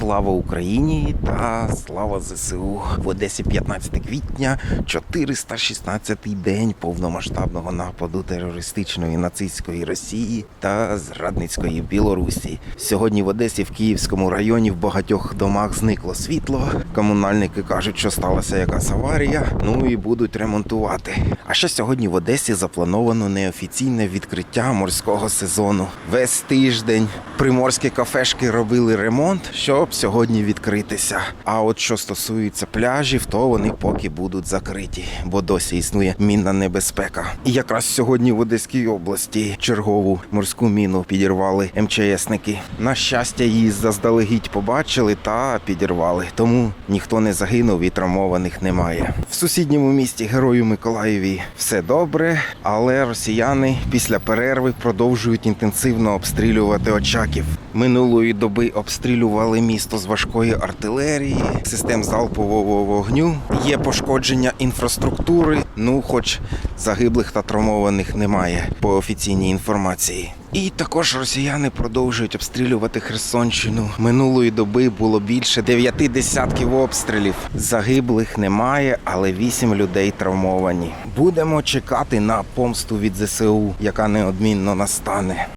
Слава Україні та слава ЗСУ в Одесі 15 квітня, 416-й день повномасштабного нападу терористичної нацистської Росії та зрадницької Білорусі. Сьогодні в Одесі в Київському районі в багатьох домах зникло світло. Комунальники кажуть, що сталася якась аварія. Ну і будуть ремонтувати. А ще сьогодні в Одесі заплановано неофіційне відкриття морського сезону. Весь тиждень приморські кафешки робили ремонт, щоб сьогодні відкритися. А от що стосується пляжів, то вони поки будуть закриті, бо досі існує мінна небезпека. І якраз сьогодні в Одеській області чергову морську міну підірвали МЧСники. На щастя, її заздалегідь побачили та підірвали. Тому ніхто не загинув і травмованих немає. В сусідньому місті Герою Миколаєві все добре, але росіяни після перерви продовжують інтенсивно обстрілювати Очаків. Минулої доби обстрілювали місто з важкої артилерії, систем залпового вогню. Є пошкодження інфраструктури. Ну, хоч загиблих та травмованих немає по офіційній інформації. І також росіяни продовжують обстрілювати Херсонщину. Минулої доби було більше дев'яти десятків обстрілів. Загиблих немає, але вісім людей травмовані. Будемо чекати на помсту від ЗСУ, яка неодмінно настане.